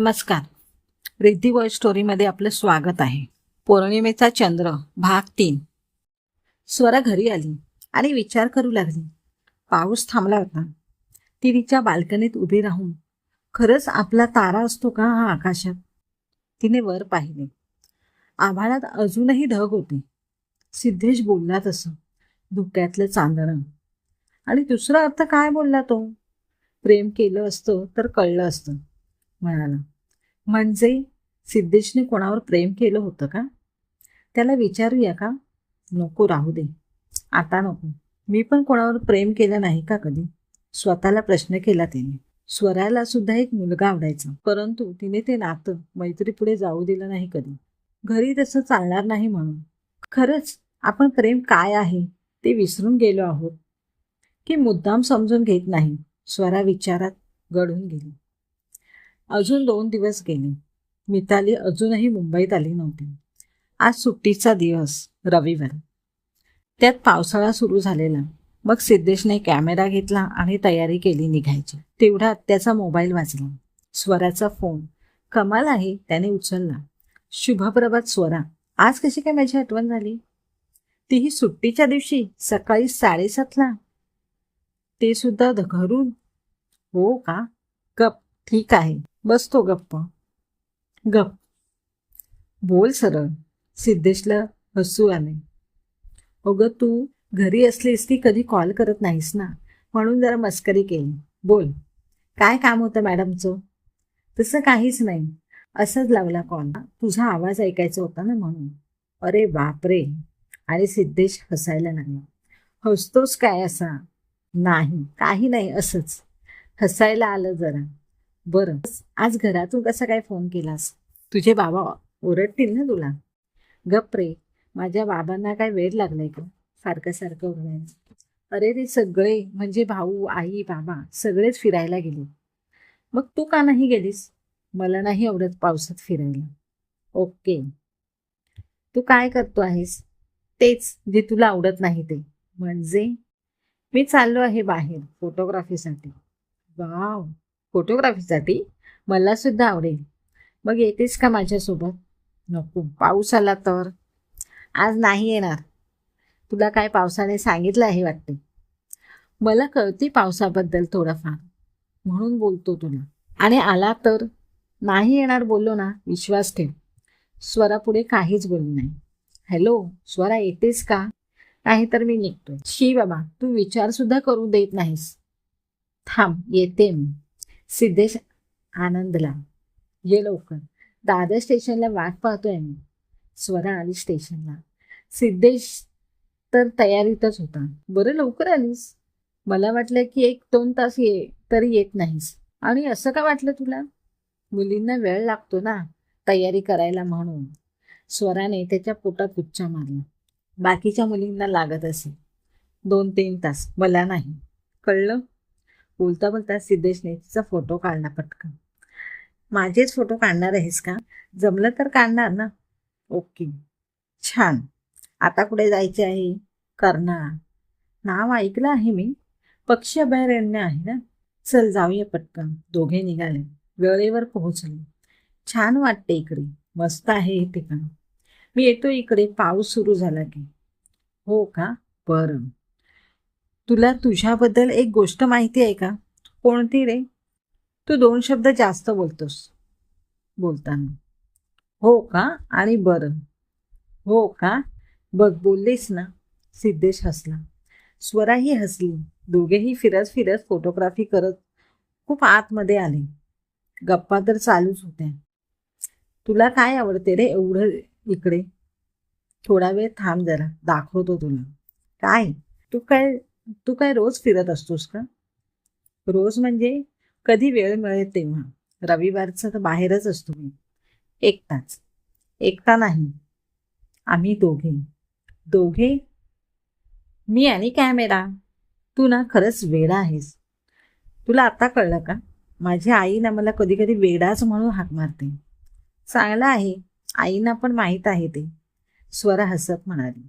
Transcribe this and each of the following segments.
नमस्कार. रिद्धी वर्ल्ड स्टोरीमध्ये आपलं स्वागत आहे. पौर्णिमेचा चंद्र भाग तीन. स्वर घरी आली आणि विचार करू लागली. पाऊस थांबला होता. ती तिच्या बाल्कनीत उभी राहून. खरंच आपला तारा असतो का हा आकाशात? तिने वर पाहिले. आभाळात अजूनही ढग होते. सिद्धेश बोलला तसं. धुक्यातलं चांदणं. आणि दुसरा अर्थ काय बोलला तो? प्रेम केलं असतं तर कळलं असतं. म्हणाला. म्हणजे सिद्धेशने कोणावर प्रेम केलं होतं का? त्याला विचारूया का? नको राहू दे. आता नको. मी पण कोणावर प्रेम केलं नाही का कधी? स्वतःला प्रश्न केला तिने. स्वराला सुद्धा एक मुलगा आवडायचा. परंतु तिने ते नातं मैत्री पुढे जाऊ दिलं नाही कधी. घरी तसं चालणार नाही म्हणून. खरंच आपण प्रेम काय आहे ते विसरून गेलो आहोत? की मुद्दाम समजून घेत नाही? स्वरा विचारात घडून गेली. अजून दोन दिवस गेले. मिताली अजूनही मुंबईत आली नव्हती. आज सुट्टीचा दिवस रविवार. त्यात पावसाळा सुरू झालेला. मग सिद्धेशने कॅमेरा घेतला आणि तयारी केली निघायची. तेवढ्यात त्याचा मोबाईल वाजला. स्वराचा फोन. कमाल आहे त्याने उचलला. शुभप्रभात स्वरा. आज कशी काय माझी आठवण झाली? तीही सुट्टीच्या दिवशी सकाळी साडेसातला. ते सुद्धा ध- घरून. हो का? कप ठीक आहे. बसतो गप्प. गप. बोल सरळ. सिद्धेशला हसू आले. अगं तू घरी असलीस ती कधी कॉल करत नाहीस ना? म्हणून जरा मस्करी केली. बोल. काय काम होतं मॅडमचं? तसं काहीच नाही. असंच लावला कॉल. तुझा आवाज ऐकायचा होता ना म्हणून. अरे बापरे. अरे सिद्धेश हसायला लागला. हसतोस काय असा? नाही. काही नाही असंच. हसायला आलं जरा. बरं. आज घरातून कसा काय फोन केलास? तुझे बाबा ओरडतील ना तुला. गप रे. माझ्या बाबांना काय वेळ लागलाय का सारखं सारखं ओरडायला. अरे ते सगळे म्हणजे भाऊ आई बाबा सगळेच फिरायला गेले. मग तू का नाही गेलीस? मला नाही आवडत पावसात फिरायला. ओके. तू काय करतो आहेस? तेच जे तुला आवडत नाही ते. म्हणजे? मी चाललो आहे बाहेर फोटोग्राफीसाठी. वाव. फोटोग्राफीसाठी मला सुद्धा आवडेल. मग येतेस का माझ्यासोबत? नको. पाऊस आला तर? आज नाही येणार. तुला काय पावसाने सांगितलं आहे वाटते? मला कळते पावसाबद्दल थोडंफार. म्हणून बोलतो तुला. आणि आला तर? नाही येणार बोललो ना? विश्वास ठेव. स्वरा पुढे काहीच बोलू नाही. हॅलो स्वरा येतेस का? नाही तर मी निघतो शी बाबा तू विचारसुद्धा करू देत नाहीस. थांब येते मी. सिद्धेश आनंदला. ये लवकर. दादर स्टेशनला वाट पाहतोय मी. स्वरा आली स्टेशनला. सिद्धेश तर तयारीतच होता. बरं लवकर आलीस. मला वाटलं की एक दोन तास ये तरी येत नाहीस. आणि असं का वाटलं तुला? मुलींना वेळ लागतो ना तयारी करायला म्हणून. स्वराने त्याच्या पोटात उच्चा मारला. बाकीच्या मुलींना लागत असे दोन तीन तास. मला नाही. कळलं? बोलता बोलता सिद्धेशने तिचा फोटो काढला पटकन. माझेच फोटो काढणार आहेस का? जमलं तर काढणार ना. ओके. छान. आता कुठे जायचे आहे? कर्नाळ. नाव ऐकलं आहे मी. पक्षी अभयारण्य आहे ना? चल जाऊया पटकन. दोघे निघाले. वेळेवर पोहोचले. छान वाटते इकडे. मस्त आहे हे ठिकाण. मी येतो इकडे. पाऊस सुरू झाला की. हो का? बरं. तुला तुझ्याबद्दल एक गोष्ट माहिती आहे का? कोणती रे? तू दोन शब्द जास्त बोलतोस. बोलताना. हो का? आणि बरं. हो का? बघ बोललीस ना सिद्धेश हसला. स्वराही हसली. दोघेही फिरत फिरत फोटोग्राफी करत खूप आतमध्ये आले. गप्पा तर चालूच होत्या. तुला काय आवडते रे एवढं इकडे? थोडा वेळ थांब जरा दाखवतो तुला. काय? तू काय तू काय रोज फिरत असतोस का? रोज म्हणजे कधी वेळ मिळेल तेव्हा? रविवारचं तर बाहेरच असतो मी. एकटाच. एकटा नाही. आम्ही दोघे. दोघे? मी आणि कॅमेरा. तू ना खरंच वेडा आहेस. तुला आता कळलं का? माझी आई ना मला कधी कधी वेडाच म्हणून हाक मारते. चांगलं आहे. आईना पण माहीत आहे ते. स्वर हसत म्हणाली.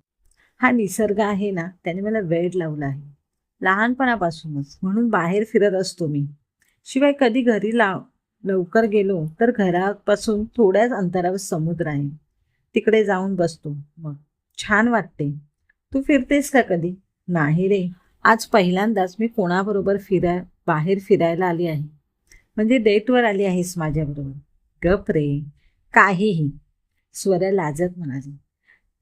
हा निसर्ग आहे ना त्याने मला वेळ लावला आहे. लहानपणापासूनच म्हणून बाहेर फिरत असतो मी. शिवाय कधी घरी लाव लवकर गेलो तर घरापासून थोड्याच अंतरावर समुद्र आहे. तिकडे जाऊन बसतो. मग छान वाटते. तू फिरतेस का कधी? नाही रे. आज पहिल्यांदाच मी कोणाबरोबर फिराय बाहेर फिरायला आली आहे. म्हणजे डेटवर आली आहेस माझ्याबरोबर. गप रे. काहीही. स्वर लाजत म्हणाली.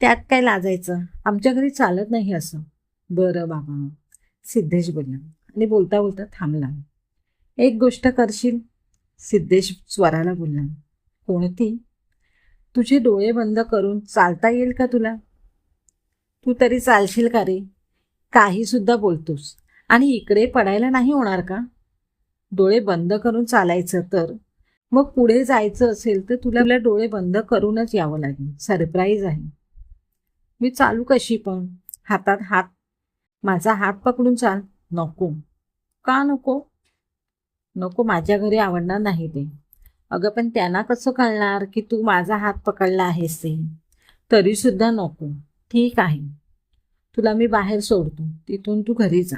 त्यात काय लाजायचं? आमच्या घरी चालत नाही असं. बरं बाबा. सिद्धेश बोलला. आणि बोलता बोलता थांबला. एक गोष्ट करशील? सिद्धेश स्वराला बोलला. कोणती? तुझे डोळे बंद करून चालता येईल का तुला? तू तरी चालशील का रे? काही सुद्धा बोलतोस. आणि इकडे पडायला नाही होणार का? डोळे बंद करून चालायचं तर? मग पुढे जायचं असेल तर तुला तुला डोळे बंद करूनच यावं लागेल. सरप्राईज आहे. मी चालू कशी पण. हातात हात. माझा हात पकडून चाल. नको. का नको? नको माझ्या घरी आवडणार नाही ते. अगं पण त्यांना कसं कळणार की तू माझा हात पकडला आहेस ते? तरीसुद्धा नको. ठीक आहे. तुला मी बाहेर सोडतो. तिथून तू घरी जा.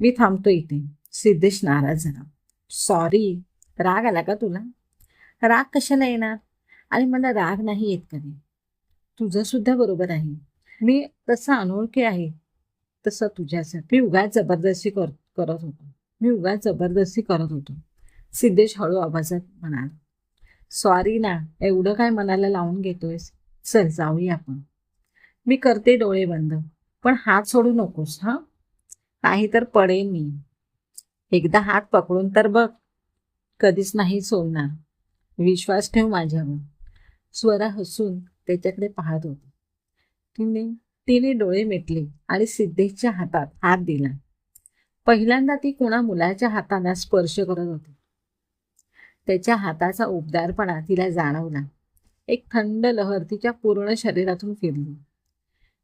मी थांबतो इथे. सिद्धेश नाराज झाला. सॉरी राग आला का तुला? राग कशाला येणार? आणि मला राग नाही येत कधी. तुझं सुद्धा बरोबर आहे. मी तसा अनोळखी आहे. तसं तुझ्यासाठी मी उगाच जबरदस्ती कर करत होतो. मी उगाच जबरदस्ती करत होतो. सिद्धेश हळू आवाजात म्हणाला सॉरी ना एवढं काय मनाला लावून घेतोयस? चल जाऊया आपण. मी करते डोळे बंद पण हात सोडू नकोस हां? नाही तर पडेन मी. एकदा हात पकडून तर बघ कधीच नाही सोडणार. विश्वास ठेव माझ्यावर. स्वरा हसून त्याच्याकडे पाहत होती. तिने तिने डोळे मिटले आणि सिद्धेशच्या हातात हात दिला. पहिल्यांदा ती कोणा मुलाच्या हाताला स्पर्श करत होती. त्याच्या हाताचा उबदारपणा तिला जाणवला. एक थंड लहर तिच्या पूर्ण शरीरातून फिरली.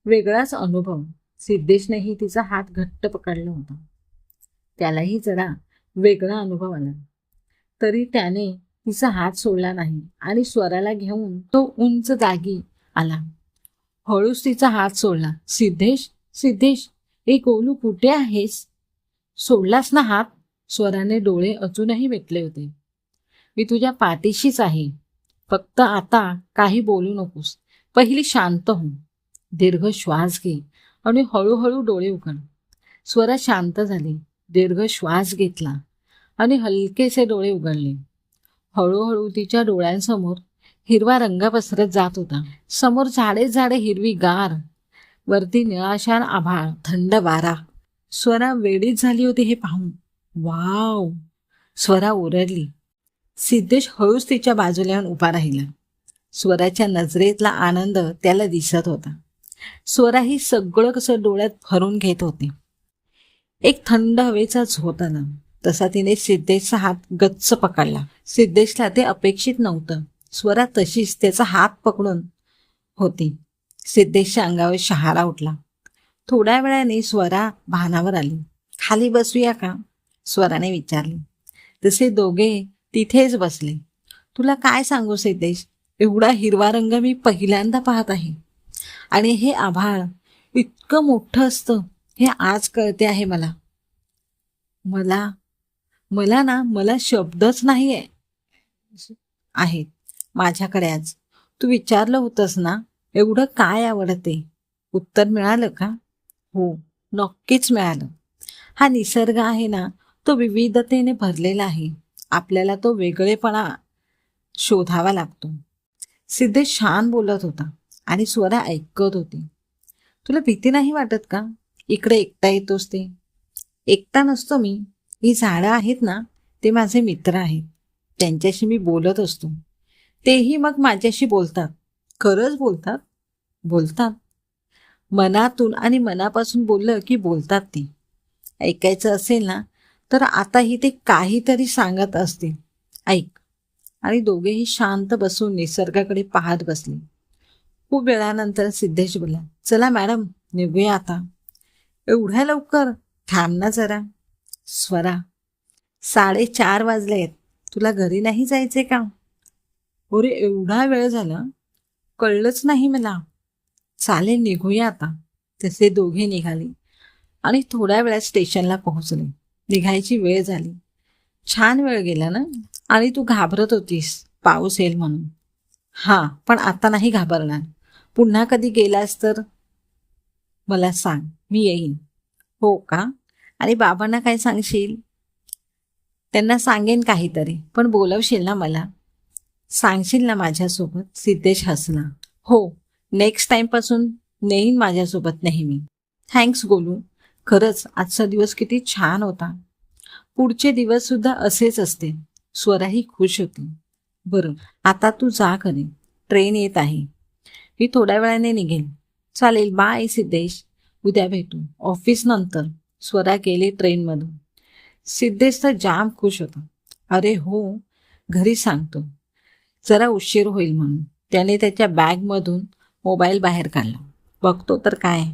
वेगळाच अनुभव. सिद्धेशनेही तिचा हात घट्ट पकडला होता. त्यालाही जरा वेगळा अनुभव आला. तरी त्याने तिचा हात सोडला नाही आणि स्वराला घेऊन तो उंच जागी आला. हळूच तिचा हात सोडला. सिद्धेश सिद्धेश हे कोलू कुठे आहेस? सोडलास ना हात? स्वराने डोळे अजूनही भेटले होते. मी तुझ्या पाठीशीच आहे. फक्त आता काही बोलू नकोस. पहिली शांत हो. दीर्घ श्वास घे. आणि हळूहळू डोळे उघड. स्वरा शांत झाली. दीर्घ श्वास घेतला. आणि हलकेसे डोळे उघडले. हळूहळू तिच्या डोळ्यांसमोर हिरवा रंग पसरत जात होता. समोर झाडे झाडे हिरवी गार. वरती निळाशार आभाळ थंड वारा. स्वरा वेळीच झाली होती हे पाहून. वाव! स्वरा ओरडली. सिद्धेश हळूच तिच्या बाजूला येऊन उभा राहिला. स्वराच्या नजरेतला आनंद त्याला दिसत होता. स्वरा ही सगळं कसं डोळ्यात भरून घेत होती. एक थंड हवेचा झोत आला तसा तिने सिद्धेशचा हात गच्च पकडला. सिद्धेशला ते अपेक्षित नव्हतं. स्वरा तशीच त्याचा हात पकडून होती. सिद्धेशच्या अंगावर शहारा उठला. थोड्या वेळाने स्वरा भानावर आली. खाली बसूया का? स्वराने विचारले. तसे दोघे तिथेच बसले. तुला काय सांगू सिद्धेश? एवढा हिरवा रंग मी पहिल्यांदा पाहत आहे. आणि हे आभाळ इतकं मोठं असतं. हे आज कळते आहे मला. मला मला ना मला शब्दच नाही आहे. आहेत माझ्याकडे आज. तू विचारलं होतंस ना एवढं काय आवडते? उत्तर मिळालं का? हो नक्कीच मिळालं. हा निसर्ग आहे ना तो विविधतेने भरलेला आहे. आपल्याला तो वेगळेपणा शोधावा लागतो. सिद्धेश छान बोलत होता आणि स्वरा ऐकत होती. तुला भीती नाही वाटत का? इकडे एकटा येतोस ते. एकटा नसतो मी. ही झाडं आहेत ना ते माझे मित्र आहेत. त्यांच्याशी मी बोलत असतो. तेही मग माझ्याशी बोलतात. खरंच बोलतात? बोलतात. मनातून आणि मनापासून बोललं की बोलतात ते. ऐकायचं असेल ना तर आताही ते काहीतरी सांगत असतील. ऐक. आणि दोघेही शांत बसून निसर्गाकडे पाहत बसले. खूप वेळानंतर सिद्धेश बोला चला मॅडम निघूया आता. एवढ्या लवकर? थांब ना जरा. स्वरा साडेचार वाजले आहेत. तुला घरी नाही जायचे का? अरे एवढा वेळ झाला. कळलंच नाही मला. चालेल निघूया आता. तसे दोघे निघाले. आणि थोड्या वेळात स्टेशनला पोहोचले. निघायची वेळ झाली. छान वेळ गेला ना? आणि तू घाबरत होतीस. पाऊस येईल म्हणून. हां पण आता नाही घाबरणार. पुन्हा कधी गेलास तर? मला सांग मी येईन. हो का? आणि बाबांना काय सांगशील? त्यांना सांगेन काहीतरी पण बोलवशील ना मला? सांगशील ना माझ्यासोबत? सिद्धेश हसला. हो नेक्स्ट टाईमपासून नेईन माझ्यासोबत नेहमी थँक्स गोलू. खरंच आजचा दिवस किती छान होता. पुढचे दिवससुद्धा असेच असते. स्वराही खुश होती. बरं आता तू जा करे ट्रेन येत आहे. मी थोड्या वेळाने निघेन. चालेल बाय सिद्धेश. उद्या भेटू. ऑफिस नंतर. स्वरा गेली ट्रेनमधून. सिद्धेश तर जाम खुश होता. अरे हो घरी सांगतो. जरा उशीर होईल म्हणून. त्याने त्याच्या बॅगमधून मोबाईल बाहेर काढला. बघतो तर काय?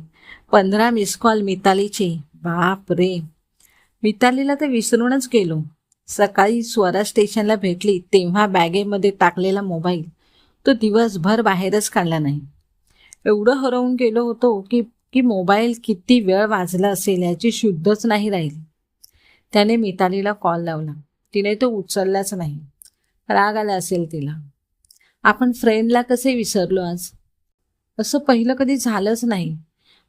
पंधरा मिस कॉल मितालीचे. बाप रे मितालीला तर विसरूनच गेलो. सकाळी स्वरा स्टेशनला भेटली तेव्हा बॅगेमध्ये टाकलेला मोबाईल. तो दिवसभर बाहेरच काढला नाही. एवढं हरवून गेलो होतो की की मोबाईल किती वेळ वाजला असेल याची शुद्धच नाही राहिली. त्याने मितालीला कॉल लावला. तिने तो उचललाच नाही. राग आला असेल तिला. आपण फ्रेंडला कसे विसरलो आज? असं पहिलं कधी झालंच नाही.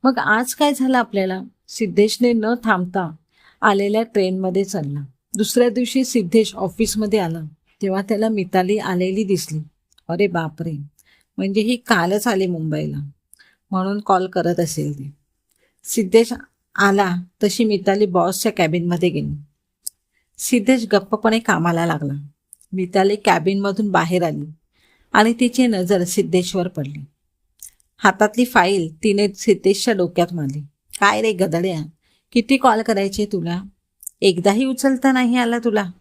मग आज काय झालं आपल्याला? सिद्धेशने न थांबता आलेल्या ट्रेनमध्ये चालला. दुसऱ्या दिवशी सिद्धेश ऑफिसमध्ये आला. तेव्हा त्याला मिताली आलेली दिसली. अरे बापरे! म्हणजे ही कालच आली मुंबईला. म्हणून कॉल करत असेल ती. सिद्धेश आला तशी मिताली बॉसच्या कॅबिनमध्ये गेली. सिद्धेश गप्पपणे कामाला लागला. मिताली कॅबिनमधून बाहेर आली आणि तिची नजर सिद्धेशवर पडली. हातातली फाईल तिने सिद्धेशच्या डोक्यात मारली काय रे गदड्या किती कॉल करायचे तुला? एकदाही उचलता नाही आला तुला?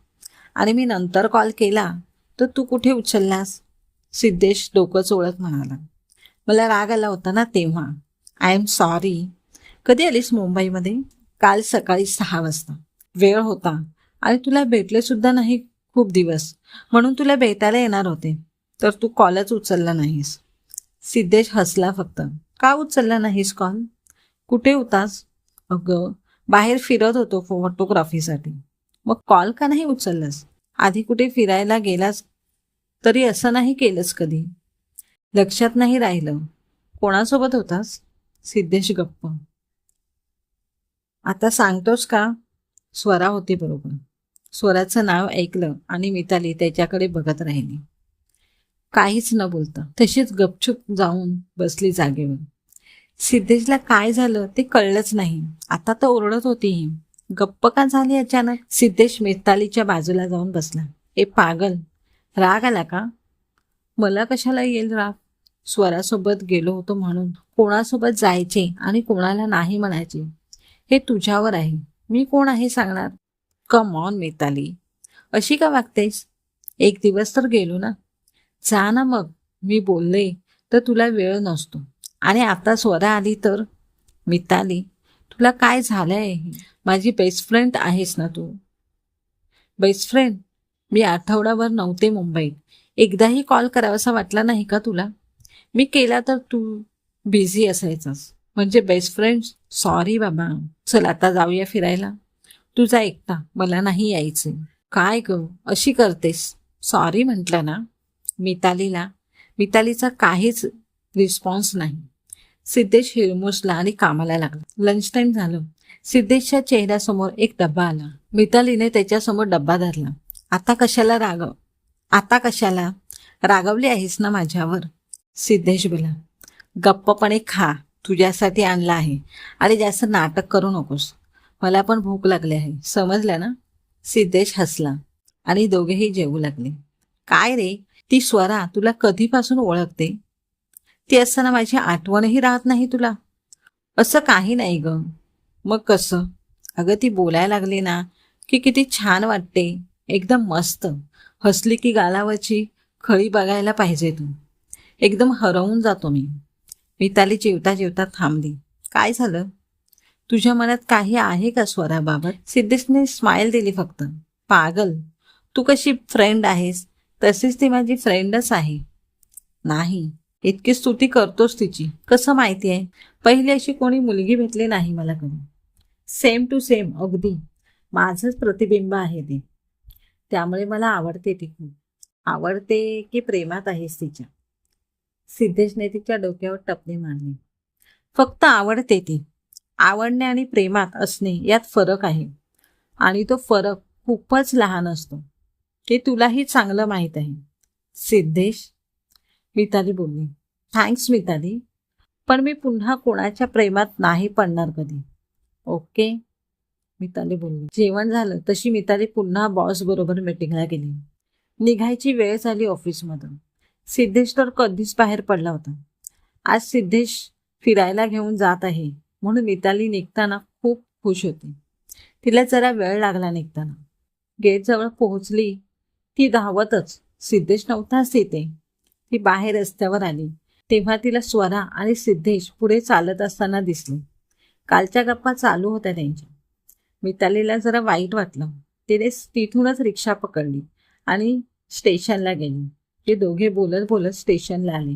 आणि मी नंतर कॉल केला तर तू कुठे उचललास? सिद्धेश डोकं चोळत म्हणाला. मला राग आला होता ना तेव्हा. आय एम सॉरी कधी आलीस मुंबईमध्ये? काल सकाळी सहा वाजता. वेळ होता. आणि तुला भेटले सुद्धा नाही खूप दिवस. म्हणून तुला भेटायला येणार होते. तर तू कॉलच उचलला नाहीस. सिद्धेश हसला फक्त. का उचलला नाहीस कॉल? कुठे होतास? अगं बाहेर फिरत होतो फोटोग्राफीसाठी. मग कॉल का नाही उचललास? आधी कुठे फिरायला गेलास? तरी असं नाही केलंस कधी? लक्षात नाही राहिलं. कोणासोबत होतास? सिद्धेश गप्प. आता सांगतोस का? स्वरा होती बरोबर. स्वराचं नाव ऐकलं आणि मिताली त्याच्याकडे बघत राहिली. काहीच न बोलता तशीच गपचूप जाऊन बसली जागेवर. सिद्धेशला काय झालं ते कळलंच नाही. आता तर ओरडत होती. ही गप्प का झाली अचानक? सिद्धेश मितालीच्या बाजूला जाऊन बसला. ए पागल राग आला का? मला कशाला येईल राग स्वरासोबत गेलो होतो म्हणून. कोणासोबत जायचे आणि कोणाला नाही म्हणायचे? हे तुझ्यावर आहे. मी कोण आहे सांगणार? Come on Mitali. अशी का वागतेस? एक दिवस तर गेलो ना. जा ना मग. मी बोलले तर तुला वेळ नसतो. आणि आता स्वरा आली तर? मिताली तुला काय झालंय? माझी बेस्ट फ्रेंड आहेस ना तू? बेस्ट फ्रेंड मी आठवडाभर नव्हते मुंबईत. एकदाही कॉल करावासा वाटला नाही का तुला? मी केला तर तू बिझी असायचास. म्हणजे बेस्ट फ्रेंड सॉरी बाबा. चल आता जाऊया फिरायला. तुझा एकटा. मला नाही यायचे काय ग? अशी करतेस. सॉरी म्हटलं ना. मितालीला. मितालीचा काहीच रिस्पॉन्स नाही. सिद्धेश हिरमुसला आणि कामाला लागला. लंच टाईम झालं. सिद्धेशच्या चेहऱ्यासमोर एक डब्बा आला. मितालीने त्याच्यासमोर डब्बा धरला. आता कशाला रागव? आता कशाला? रागवली आहेस ना माझ्यावर? सिद्धेश बोला गप्पपणे खा तुझ्यासाठी आणला आहे. आणि जास्त नाटक करू नकोस. मला पण भूक लागली आहे. समजलं ना? सिद्धेश हसला आणि दोघेही जेवू लागले. काय रे? ती स्वरा तुला कधीपासून ओळखते? ती असताना माझी आठवणही राहत नाही तुला. असं काही नाही ग. मग कसं? अगं ती बोलायला लागली ना की किती छान वाटते. एकदम मस्त. हसली की गालावरची खळी बघायला पाहिजे तू. एकदम हरवून जातो मी. मिताली जेवता जेवता थांबली. काय झालं? तुझ्या मनात काही आहे का स्वराबाबत? सिद्धेशने स्माईल दिली फक्त. पागल. तू कशी फ्रेंड आहेस? तशीच ती माझी फ्रेंडच आहे. नाही. इतकी स्तुती करतोस तिची. कसं माहिती आहे पहिली अशी कोणी मुलगी भेटली नाही मला कधी. सेम टू सेम अगदी. माझंच प्रतिबिंब आहे ते. त्यामुळे मला आवडते ती खूप आवडते की प्रेमात आहेस तिच्या. सिद्धेशने तिच्या डोक्यावर टपणे मारली फक्त आवडते ती. आवडणे आणि प्रेमात असणे यात फरक आहे. आणि तो फरक खूपच लहान असतो. हे तुलाही चांगलं माहीत आहे. सिद्धेश मिताली बोलली. थँक्स मिताली. पण मी पुन्हा कोणाच्या प्रेमात नाही पडणार कधी. ओके मिताली बोलली. जेवण झालं तशी मिताली पुन्हा बॉस बरोबर मीटिंगला गेली. निघायची वेळ झाली ऑफिसमधून सिद्धेश तर कधीच बाहेर पडला होता. आज सिद्धेश फिरायला घेऊन जात आहे म्हणून मिताली निघताना खूप खुश होती. तिला जरा वेळ लागला निघताना. गेटजवळ पोहोचली ती धावतच. सिद्धेश नव्हताच तिथे. ती बाहेर रस्त्यावर आली. तेव्हा तिला स्वरा आणि सिद्धेश पुढे चालत असताना दिसले. कालच्या गप्पा चालू होत्या त्यांच्या. मितालीला जरा वाईट वाटलं. तिने तिथूनच रिक्षा पकडली आणि स्टेशनला गेली. ते दोघे बोलत बोलत स्टेशनला आले.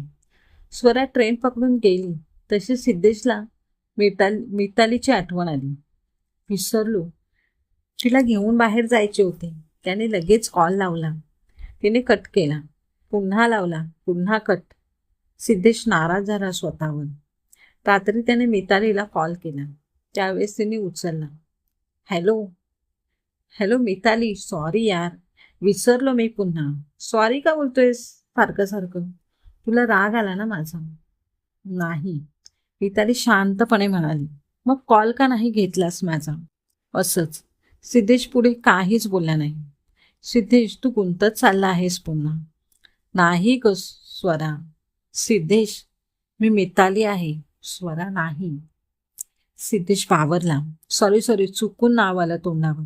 स्वरा ट्रेन पकडून गेली. तशी सिद्धेशला मिताल मितालीची आठवण आली. विसरलो. तिला घेऊन बाहेर जायचे होते. त्याने लगेच कॉल लावला. तिने कट केला. पुन्हा लावला. पुन्हा कट सिद्धेश नाराज झाला स्वतःवर. रात्री त्याने मितालीला कॉल केला. त्यावेळेस तिने उचलला. हॅलो. हॅलो मिताली सॉरी यार. विसरलो मी पुन्हा. सॉरी का बोलतोयस? सारखं सारखं. तुला राग आला ना माझा? नाही. मिताली शांतपणे म्हणाली. मग कॉल का नाही घेतलास माझा? असंच. सिद्धेश पुढे काहीच बोलला नाही. सिद्धेश तू गुंतत चालला आहेस पुन्हा. नाही ग स्वरा. सिद्धेश मी मिताली आहे. स्वरा नाही. सिद्धेश वावरला. सॉरी सॉरी चुकून नाव आलं तोंडावर.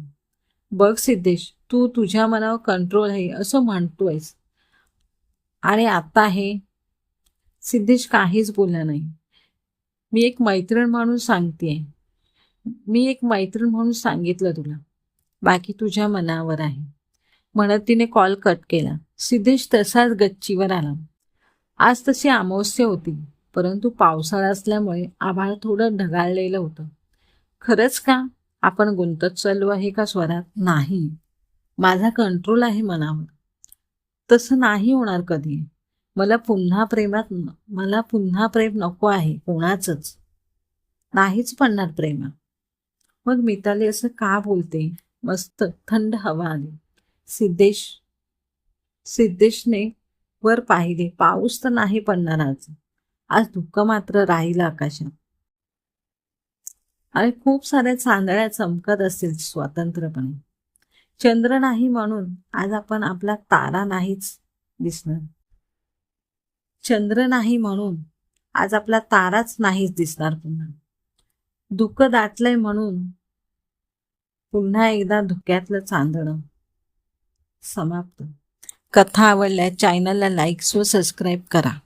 बघ सिद्धेश तू तुझ्या मनावर कंट्रोल आहे असं म्हणतोयस. आणि आता हे सिद्धेश काहीच बोलला नाही. मी एक मैत्रीण म्हणून सांगते मी एक मैत्रीण म्हणून सांगितलं तुला. बाकी तुझ्या मनावर आहे. म्हणत तिने कॉल कट केला. सिद्धेश तसाच गच्चीवर आला. आज तशी अमावस्या होती. परंतु पावसाळा असल्यामुळे आभाळ थोडं ढगाळलेलं होतं. खरंच का? आपण गुंतत चाललो आहे का स्वरात? नाही. माझा कंट्रोल आहे मनावर. तसं नाही होणार कधी. मला पुन्हा प्रेमात मला पुन्हा प्रेम नको आहे कोणाचंच. नाहीच पडणार प्रेमा मग मिताली असं का बोलते? मस्त थंड हवा आली. सिद्धेश सिद्धेशने वर पाहिले. पाऊस तर नाही पडणार आज. आज धुकं मात्र राहील आकाशात. आणि खूप साऱ्या चांदळ्या चमकत असतील स्वतंत्रपणे. चंद्र नाही म्हणून आज आपण आपला तारा नाहीच दिसणार. चंद्र नाही म्हणून आज आपला ताराच नाहीच दिसणार पुन्हा. दुःख दाटलंय म्हणून पुन्हा एकदा धुक्यातलं चांदणं समाप्त. कथा आवडल्या चॅनलला लाईक्स व सबस्क्राईब करा.